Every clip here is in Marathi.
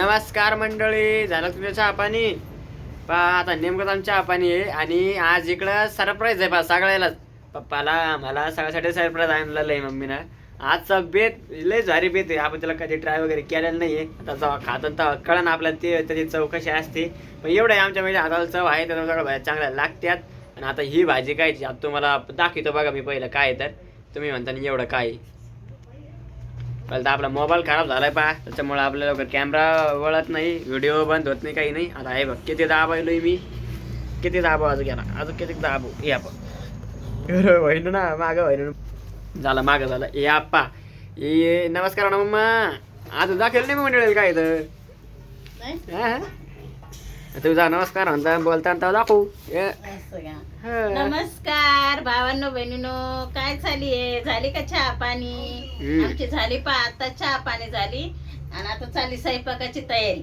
नमस्कार मंडळी झालं तुझ्या चहा पाणी? पा आता नेमकं आमचं चहा पाणी आहे आणि आज इकडं सरप्राईज आहे पा सगळ्यालाच पप्पाला आम्हाला सगळ्यासाठी सरप्राईज आणलेलं आहे मम्मीनं. आजचा बेत लय भारी बेत आहे. आपण त्याला कधी ट्राय वगैरे केलेलं नाही आहे आता चव खातो तर कळण आपल्याला ते त्याची चव कशी असते. पण एवढं आहे आमच्या म्हणजे हाताला चव आहे तर सगळं भाज्या चांगल्या लागतात आणि आता ही भाजी काय आता तुम्हाला दाखवतो बघा मी पहिलं काय तर. तुम्ही म्हणता एवढं काय आहे. तर आपला मोबाईल खराब झालाय पा त्याच्यामुळे आपल्याला लवकर कॅमेरा वळत नाही व्हिडिओ बंद होत नाही काही नाही. आता हे बघ किती दाबायलोय मी. किती दाबो अजून घ्या ना अजून किती दाबो? हे आपण वहिनू ना मागं वहिनू झालं मागं झालं. हे आप्पा. ये नमस्कार ना मम्मा. आज दाखल नाही मंडळी काय तर नाही? तुझा नमस्कार म्हणता बोलता दाखवू. नमस्कार भावांनो बहिणीनो काय आहे? झाली का चहा पाणी. आमची झाली पा आता चहा पाणी झाली. आणि आता चालली स्वयंपाकाची तयारी.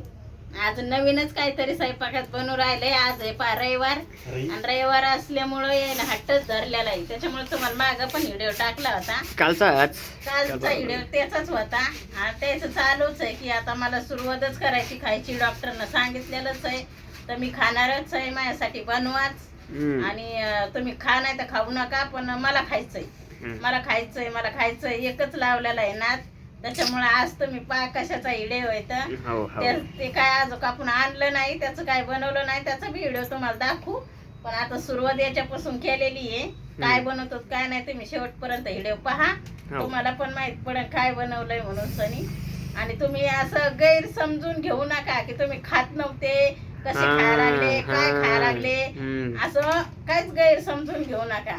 आज नवीनच काहीतरी स्वयंपाकात बनवून राहिलंय. आज आहे पा रविवार. आणि रविवार असल्यामुळं ये ना हट्टच धरलेला आहे. त्याच्यामुळे तुम्हाला माग पण व्हिडिओ टाकला होता. कालचा आज. कालचा व्हिडिओ त्याचाच होता. आणि त्याच चालूच आहे की आता मला सुरुवातच करायची खायची. डॉक्टरनं सांगितलेलंच आहे. तर मी खाणारच आहे माझ्यासाठी बनवाच. आणि तुम्ही खा नाही तर खाऊ नका पण मला खायचंय. मला खायचंय मला खायचंय. एकच लावलेला आहे ना त्याच्यामुळे आज तुम्ही पा कशाचा व्हिडिओ आहे तर. हो हो. ते ते काय आज आपण आणलं नाही त्याचं काय बनवलं नाही त्याचा बी व्हिडिओ तुम्हाला दाखवू. पण आता सुरुवात याच्यापासून केलेली आहे. काय बनवतो काय नाही तुम्ही शेवटपर्यंत व्हिडिओ पहा. हो. तुम्हाला पण माहीत पडेल काय बनवलंय म्हणून सनी. आणि तुम्ही असं गैर समजून घेऊ नका की तुम्ही खात नव्हते कसे खायला लागले काय. खायला लागले. असं काहीच गैर समजून घेऊ नका.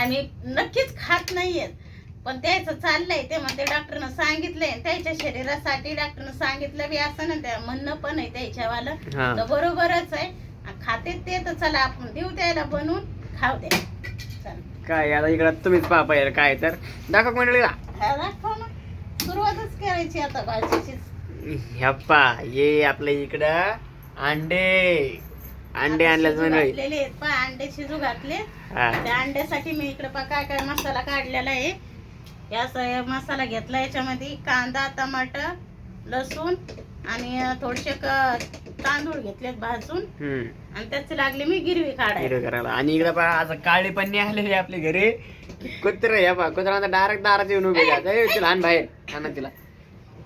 आणि नक्कीच खात नाहीयेत. पण त्याचं चाललंय ते म्हणते डॉक्टरनं सांगितलंय त्याच्या शरीरासाठी डॉक्टरनं सांगितलं बी असं ना त्या म्हणणं पण आहे त्याच्यावालं. हा. तर बरोबरच आहे. आणि खाते ते तर चला आपण देऊ त्याला बनवून खाऊ द्या. चला. काय आता इकडं तुम्हीच पहा पाहिजे काय तर. दाखव मंडळीला. हा, दाखव ना. सुरुवातच करायची आता भाजीची ह्याप्पा ये आपल्या इकडं. अंडे. अंडे मंडळी. घातलेले आहेत पहा अंडे शिजू घातले. हा. त्या अंड्यासाठी मी इकडे पहा काय काय मसाला काढलेला आहे. या स- मसाला घेतला याच्यामध्ये कांदा टमाटर लसूण आणि थोडेसे तांदूळ घेतलेत भाजून. हम्म. आणि त्याची लागली मी गिरवी काढायला. हिरं करायला. आणि इकडं पहा असं काळे पन्नी आलेले आपल्या घरी. कुत्र या पहा कुत्रा डायरेक्ट दारात येऊन उभे. ए, आण बाहेर. आणा तिला.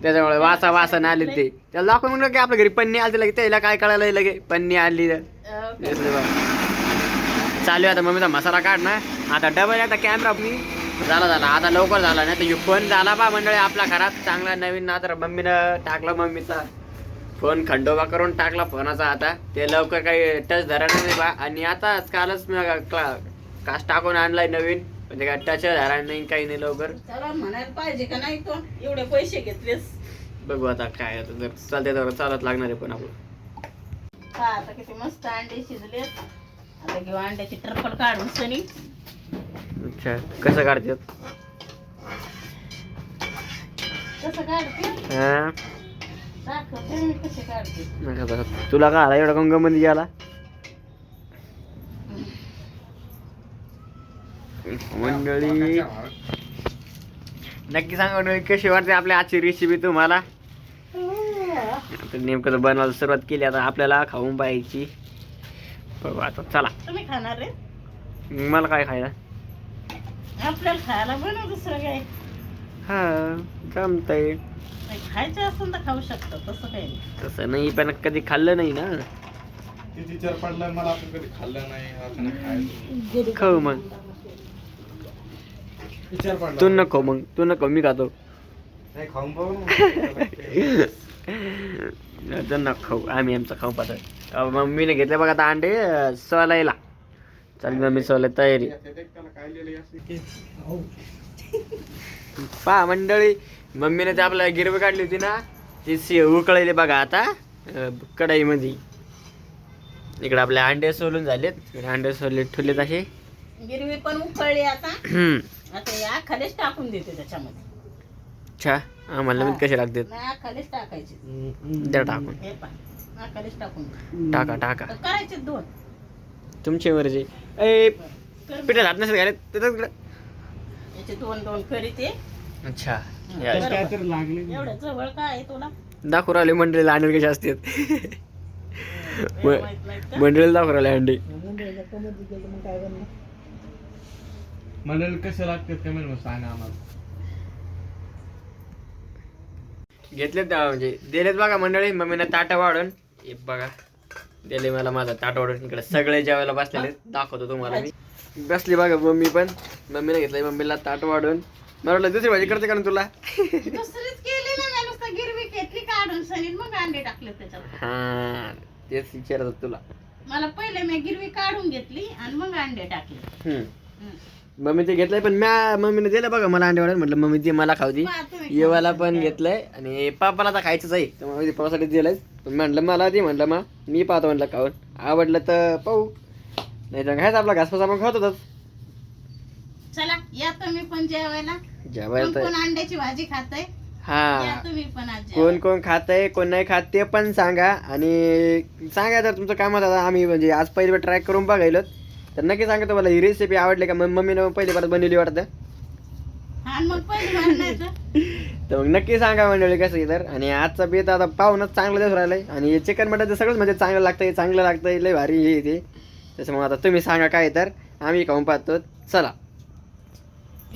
त्याच्यामुळे वासा वासा आले ते. त्याला दाखवून म्हणलं की आपल्या घरी पन्नी आली लगे त्याला काय कळालं लगे? पन्नी आली. अं. चालू आहे आता. मम्मीचा मसाला काढ ना. आता डबल आता कॅमेरा मी झाला झाला. आता लवकर झाला नाही तर फोन झाला बा मंडळी आपल्या घरात. चांगला नवीन ना तर मम्मीनं टाकला मम्मीचा. फोन खंडोबा करून टाकला फोनाचा आता. ते लवकर काही टच धरायला नाही बा. आणि आता कालच मी काच टाकून आणलाय नवीन. म्हणजे काय टच धरायला नाही काही नाही लवकर. म्हणायला पाहिजे का नाही तो? एवढे पैसे घेतलेस. बघू आता काय जर चालते तर चालत लागणार आहे पण आपलं. हा आता किती मस्त अंडे शिजलेत. आता घेऊ अंड्याची टरफल काढून सनी. अच्छा. कसं काढतात? कसं काढते? हा. दाखवते मी कसे काढते? नका बसा. तुला का आला एवढा कंगमध्ये गेला मंडळी. नक्की सांगा मंडळी कशी वाटते आपल्या आजची रेसिपी तुम्हाला? आता नेमकं तर बनवायला सुरुवात केली आता आपल्याला खाऊन पाहायची. बघू आता चला. तुम्ही खाणार रे मला काय खायला? आपल्याला खायला बनव दुसरं काय? हा जमतंय नाही, खायचं असेल तर खाऊ शकतो तसं काही नाही. तसं नाही पण कधी खाल्लं नाही ना? ते विचार पडला मला आपण कधी खाल्लं नाही आता नाही खायचं. खाऊ मग. विचार पडला. तू नको मग तू नको मी खातो. नाही खाऊन बघू ना. तर नको खाऊ आम्ही आमचं खाऊ पाहतो मम्मीने घेतले बघा आता अंडे सोलायला चल मम्मी सोलाय तयारी? पहा मंडळी मम्मीने ते आपल्याला गिरवी काढली होती ना ती सी उकळली बघा आता कढईमध्ये. इकडे आपले अंडे सोलून झालेत इकडे अंडे सोलले ठेवले तसे गिरवी पण उकळली आता. खालीच टाकून देते त्याच्यामध्ये. अच्छा आम्हाला माहीत कसे लागतात? नाही खालीच टाकायची. द्या टाकून. टाका टाका. करायचे दोन. तुमची मर्जी ए. पिठा हात नसेल घालत. याचे दोन दोन करी ते अच्छा या. बरोबर. काहीतरी लागले एवढं जवळ काय आहे तुला दाखवू राहिले मंडळीला अंडे कसे असतात माहीत का? मंडळीला दाखवू राहिले अंडे मंडळी कसे लागतात सांगा आम्हाला घेतलेत म्हणजे दिलेत बघा मंडळी मम्मीनं ताटं वाढून हे बघा दिले मला माझा ताट वाढून इकडे सगळे जेवायला बसलेले दाखवतो तुम्हाला मी. बसली बघा मम्मी पण. मम्मीने घेतलंय मम्मीला ताट वाढून मला वाटलं दुसरी भाजी करते का ना तुला? दुसरीच केली ना मी नुसतं गिरवी घेतली काढून सनीन मग अंडे टाकले त्याच्यात हा तेच विचारत होतो तुला. मला पहिले मी गिरवी काढून घेतली आणि मग अंडे टाकले. हम्म. हम्म. मम्मी ते घेतलंय पण म्या मम्मीने दिलं बघा मला अंडे वाढून म्हटलं मम्मी ती मला खाऊ दे. पहा तुम्ही येवाला पण घेतलंय आणि पापाला आता खायचंच आहे. त्यामुळे पापासाठी दिलंय म्हटलं मला दे म्हटलं मग मी पाहतो म्हटलं खाऊन आवडलं तर पाहू. नाही तर खायचं आपला घासपास आपण खात होतच. चला या तुम्ही पण जेवायला. जेवायला कोण तर कोण अंड्याची भाजी हा. तुम्ही पण आज कोण. कोण खातंय कोण नाही खात ते पण सांगा. आणि सांगा जर तुमचं कामात आता आम्ही म्हणजे आज पहिली ट्राय करून बघायलो तर नक्की सांगा तुम्हाला ही रेसिपी आवडली का? मग मम्मीनं पहिली परत बनवली वाटतं. आणि मग तर मग नक्की सांगा मंडळी कसं आहे तर. आणि आजचा बेत आता पाहूनच चांगलं दिवस राहिलंय. आणि चिकन मटन सगळंच म्हणजे चांगलं लागतंय चांगलं लागतंय लय भारी हे ते. त्याच्यामुळे आता तुम्ही सांगा काय तर. आम्ही खाऊन पाहतो. चला.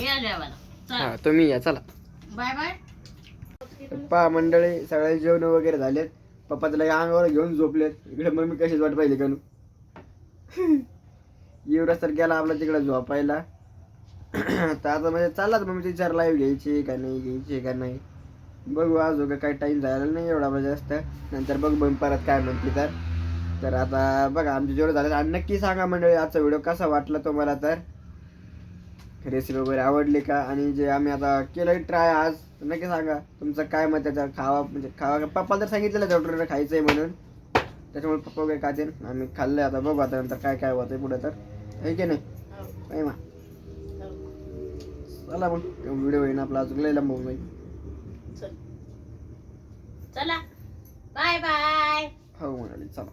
या जेवायला. चला. हा तुम्ही या चला. Bye bye. पा मंडळी सगळे जेवण वगैरे झालेत. पप्पा त्याला अंगावर घेऊन झोपलेत. इकडे मम्मी कशीच वाट पाहिली कानू एवढं तर गेला आपला तिकडे झोपायला. तर आता म्हणजे चाललाच मम्मी विचार लाईव्ह घ्यायची का नाही घ्यायची का नाही? बघू आज का काही टाईम झालेला नाही एवढा आपला जास्त. नंतर बघ मग परत काय म्हणते तर. तर आता बघा आमचे जेवढं झालं आणि नक्की सांगा मंडळी आजचा व्हिडिओ कसा वाटला तुम्हाला तर? रेसिपी वगैरे आवडली का? आणि जे आम्ही आता केलं ट्राय आज तर नक्की सांगा. तुमचं काय मत त्याच्या खावा म्हणजे खावा पप्पा तर सांगितलेलं डॉक्टरने खायचं आहे म्हणून. त्याच्यामुळे पप्पा वगैरे खाते आम्ही खाल्लंय आता बघू आता नंतर काय काय होतंय पुढे तर. आहे की नाही? काय मा चला मग. व्हिडिओ होईन आपला अजून लय लांब होऊन जाईल. चला. Bye bye. हो म्हणाली चला.